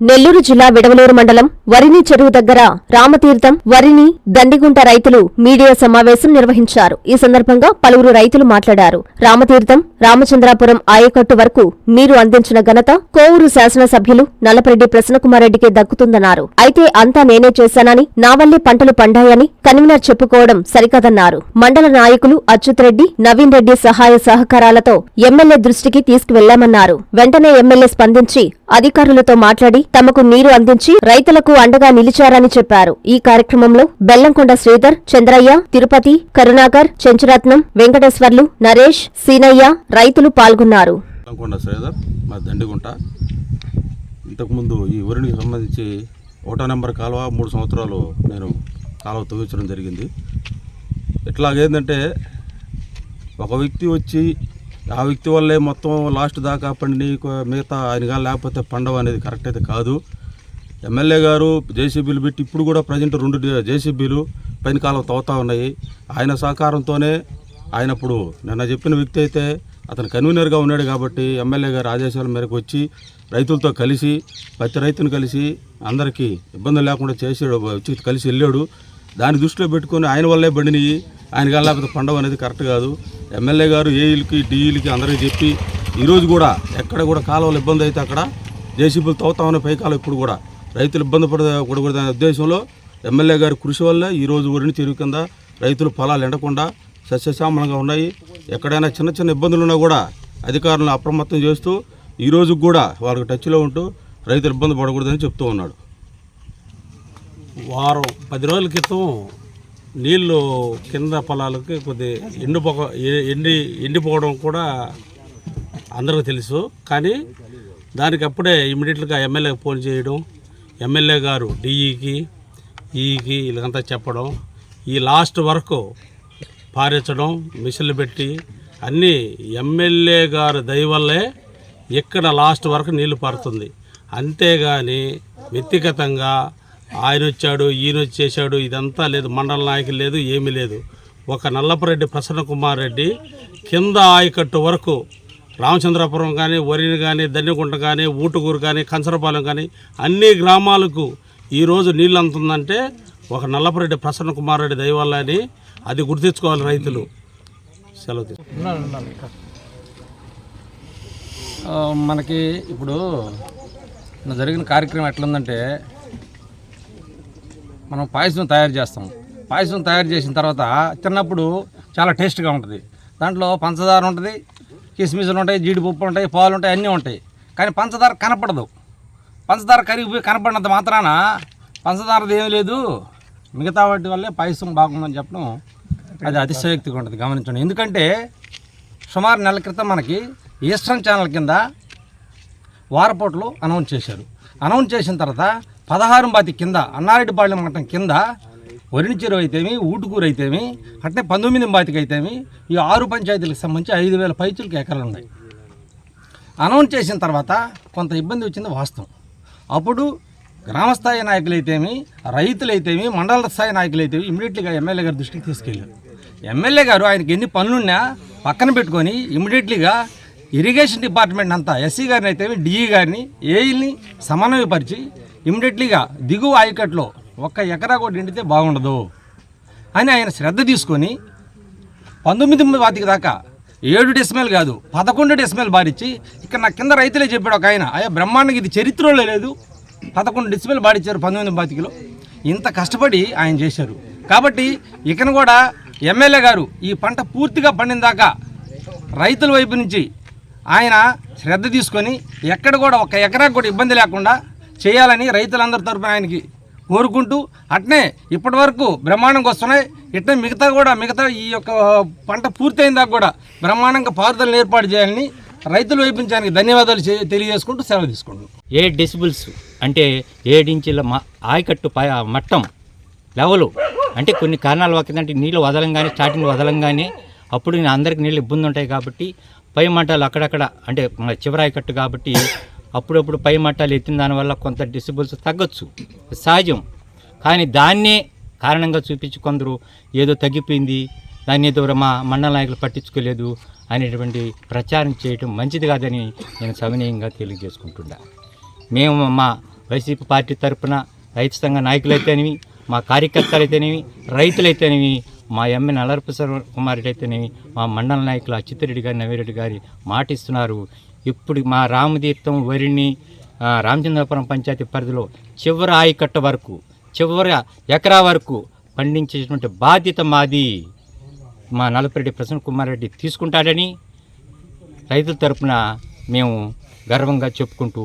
నెల్లూరు జిల్లా విడవలూరు మండలం వరిని చెరువు దగ్గర రామతీర్థం వరిని దండిగుంట రైతులు మీడియా సమావేశం నిర్వహించారు. ఈ సందర్భంగా పలువురు రైతులు మాట్లాడారు. రామతీర్థం రామచంద్రాపురం ఆయకట్టు వరకు నీరు అందించిన ఘనత కోవూరు శాసనసభ్యులు నల్లపరెడ్డి ప్రసన్నకుమారెడ్డికే దక్కుతుందన్నారు. అయితే అంతా నేనే చేశానని నా వల్లే పంటలు పండాయని కన్వీనర్ చెప్పుకోవడం సరికాదన్నారు. మండల నాయకులు అచ్యుత్ రెడ్డి నవీన్ రెడ్డి సహాయ సహకారాలతో ఎమ్మెల్యే దృష్టికి తీసుకువెళ్ళామన్నారు వెంటనే ఎమ్మెల్యే స్పందించి అధికారులతో మాట్లాడి తమకు నీరు అందించి రైతులకు అండగా నిలిచారని చెప్పారు. ఈ కార్యక్రమంలో బెల్లంకొండ శ్రీధర్ చంద్రయ్య తిరుపతి కరుణాకర్ చెంచురత్నం వెంకటేశ్వర్లు నరేష్ సీనయ్య రైతులు పాల్గొన్నారు. మా ఇంతకుముందు ఈ ఊరికి సంబంధించి ఒకటో నెంబర్ కాలువ మూడు సంవత్సరాలు నేను కాలువ తవ్వించడం జరిగింది. ఇట్లాగేందంటే ఒక వ్యక్తి వచ్చి ఆ వ్యక్తి వల్లే మొత్తం లాస్ట్ దాకా పండిని మిగతా ఆయన కానీ లేకపోతే పండవ అనేది కరెక్ట్ అయితే కాదు. ఎమ్మెల్యే గారు జేసీబీలు పెట్టి ఇప్పుడు కూడా ప్రజెంట్ రెండు జేసీబీలు పైన కాలం తవ్వుతూ ఉన్నాయి. ఆయన సహకారంతోనే ఆయన ఇప్పుడు నిన్న చెప్పిన వ్యక్తి అయితే అతను కన్వీనర్గా ఉన్నాడు కాబట్టి ఎమ్మెల్యే గారు ఆదేశాల మేరకు వచ్చి రైతులతో కలిసి ప్రతి రైతును కలిసి అందరికీ ఇబ్బందులు లేకుండా చేసాడు వచ్చి కలిసి వెళ్ళాడు. దాన్ని దృష్టిలో పెట్టుకొని ఆయన వల్లే బండిని ఆయన కానీ లేకపోతే పండవ అనేది కరెక్ట్ కాదు. ఎమ్మెల్యే గారు ఏఈలకి డిఈలకి అందరికీ చెప్పి ఈరోజు కూడా ఎక్కడ కూడా కాలువలు ఇబ్బంది అయితే అక్కడ జేసీబీలు తవ్వుతామనే పైకాలం ఇప్పుడు కూడా రైతులు ఇబ్బంది పడకూడదు అనే ఉద్దేశంలో ఎమ్మెల్యే గారి కృషి వల్ల ఈరోజు ఒరిని చెరువు కింద రైతులు పొలాలు ఎండకుండా సస్యశ్యామలంగా ఉన్నాయి. ఎక్కడైనా చిన్న చిన్న ఇబ్బందులు ఉన్నా కూడా అధికారులను అప్రమత్తం చేస్తూ ఈ కూడా వాళ్ళకి టచ్లో ఉంటూ రైతులు ఇబ్బంది పడకూడదని చెప్తూ ఉన్నాడు. వారం పది రోజుల క్రితం నీళ్ళు కింద పొలాలకి కొద్ది ఎండిపో ఎండి ఎండిపోవడం కూడా అందరికీ తెలుసు. కానీ దానికి అప్పుడే ఇమీడియట్గా ఎమ్మెల్యేకి ఫోన్ చేయడం ఎమ్మెల్యే గారు డిఈకి ఈకి వీళ్ళకంతా చెప్పడం ఈ లాస్ట్ వరకు పారించడం మిషన్లు పెట్టి అన్నీ ఎమ్మెల్యే గారు దయ వల్లే ఇక్కడ లాస్ట్ వరకు నీళ్ళు పారుతుంది. అంతేగాని వ్యక్తిగతంగా ఆయన వచ్చాడు ఈయన వచ్చేసాడు ఇదంతా లేదు మండల నాయకులు లేదు ఏమీ లేదు. ఒక నల్లపరెడ్డి ప్రసన్న కుమార్ రెడ్డి కింద ఆయకట్టు వరకు రామచంద్రపురం కానీ వరిని కానీ ధన్యగుంట కానీ ఊటుకూరు కానీ కంచరపాలెం కానీ అన్ని గ్రామాలకు ఈరోజు నీళ్ళు అందుతుందంటే ఒక నల్లపరెడ్డి ప్రసన్న కుమార్ రెడ్డి దయ అని అది గుర్తించుకోవాలి రైతులు. సెలవు మనకి ఇప్పుడు జరిగిన కార్యక్రమం ఎట్లుందంటే మనం పాయసం తయారు చేస్తాం. పాయసం తయారు చేసిన తర్వాత తిన్నప్పుడు చాలా టేస్ట్గా ఉంటుంది. దాంట్లో పంచదార ఉంటుంది కిస్మిస్లు ఉంటాయి జీడిపప్పు ఉంటాయి పాలు ఉంటాయి అన్నీ ఉంటాయి. కానీ పంచదార కనపడదు. పంచదార కరిగిపోయి కనపడినంత మాత్రాన పంచదారది ఏమీ లేదు. మిగతా వాటి వల్లే పాయసం బాగుందని చెప్పడం అది అతిశయోక్తిగా ఉంటుంది. గమనించండి. ఎందుకంటే సుమారు నెల క్రితం మనకి ఈస్టర్న్ ఛానల్ కింద వారపోట్లు అనౌన్స్ చేశారు. అనౌన్స్ చేసిన తర్వాత పదహారు బాతి కింద అన్నారెడ్డిపాళెం మఠం కింద వరిని చెరువు అయితేమి ఊటుకూరు అయితేమి అట్నే పంతొమ్మిది బాతికి అయితేమి ఈ ఆరు పంచాయతీలకు సంబంధించి ఐదు వేల పైచులకి ఎకరాలు ఉన్నాయి. అనౌన్స్ చేసిన తర్వాత కొంత ఇబ్బంది వచ్చింది వాస్తవం. అప్పుడు గ్రామస్థాయి నాయకులైతేమి రైతులైతేమి మండల స్థాయి నాయకులైతేమి ఇమీడియట్లీగా ఎమ్మెల్యే గారి దృష్టికి తీసుకెళ్ళారు. ఎమ్మెల్యే గారు ఆయనకి ఎన్ని పనులున్నా పక్కన పెట్టుకొని ఇమీడియట్లీగా ఇరిగేషన్ డిపార్ట్మెంట్ అంతా ఎస్సీ గారిని అయితేమి డిఈ గారిని ఏఈల్ని సమన్వయపరిచి ఇమ్మీడియట్లీగా దిగువ ఆయకట్లో ఒక్క ఎకరా కూడా నిండితే బాగుండదు అని ఆయన శ్రద్ధ తీసుకొని పంతొమ్మిది వాతికి దాకా ఏడు డెసిమల్ కాదు పదకొండు డెసిమల్ బారిచ్చి ఇక్కడ నా కింద రైతులే చెప్పాడు ఒక ఆయన అయ్యా బ్రహ్మాండంగా ఇది చరిత్రలో లేదు. పదకొండు డెసిమల్ బాడిచ్చారు పంతొమ్మిది బాతికిలో ఇంత కష్టపడి ఆయన చేశారు. కాబట్టి ఇకను కూడా ఎమ్మెల్యే గారు ఈ పంట పూర్తిగా పండిన దాకా రైతుల వైపు నుంచి ఆయన శ్రద్ధ తీసుకొని ఎక్కడ కూడా ఒక ఎకరాకు కూడా ఇబ్బంది లేకుండా చేయాలని రైతులందరి తరఫున ఆయనకి కోరుకుంటూ అట్నే ఇప్పటి వరకు బ్రహ్మాండంగా వస్తున్నాయి. ఇట్నే మిగతా కూడా మిగతా ఈ యొక్క పంట పూర్తయిన దాకా కూడా బ్రహ్మాండంగా పారుదలను ఏర్పాటు చేయాలని రైతులు వేపించడానికి ధన్యవాదాలు తెలియజేసుకుంటూ సెలవు తీసుకుంటున్నాం. ఏ డెసిబుల్స్ అంటే ఏడించుల మ ఆయకట్టు పై మట్టం లెవెలు అంటే కొన్ని కారణాలు ఒకటంటే నీళ్ళు వదలంగానే స్టార్టింగ్ వదలంగానే అప్పుడు నేను అందరికి నీళ్ళు ఇబ్బంది ఉంటాయి కాబట్టి పై మట్టాలు అక్కడక్కడ అంటే చివరాయికట్టు చివరి కాబట్టి అప్పుడప్పుడు పై మట్టాలు ఎత్తిన దానివల్ల కొంత డిసిబుల్స్ తగ్గొచ్చు. సహజం. కానీ దాన్నే కారణంగా చూపించి కొందరు ఏదో తగ్గిపోయింది దాన్ని ఏదో మా మండల నాయకులు పట్టించుకోలేదు అనేటువంటి ప్రచారం చేయటం మంచిది కాదని నేను సవినయంగా తెలియజేసుకుంటున్నా. మేము మా వైసీపీ పార్టీ తరఫున రైతు సంఘ నాయకులైతేనేమి మా కార్యకర్తలైతేనేమి రైతులైతేనేమి మా ఎమ్మె నల్లరపసర కుమారుడు అయితేనేమి మా మండల నాయకులు అచ్చిత్రెడ్డి గారి నవీరెడ్డి గారి మాట ఇస్తున్నారు ఇప్పుడు మా రామతీర్థం వరిని రామచంద్రపురం పంచాయతీ పరిధిలో చివరి ఆయకట్ట వరకు చివరి ఎకరా వరకు పండించేటువంటి బాధ్యత మాది. మా నలపరెడ్డి ప్రసన్న కుమార్ రెడ్డి తీసుకుంటాడని రైతుల తరపున మేము గర్వంగా చెప్పుకుంటూ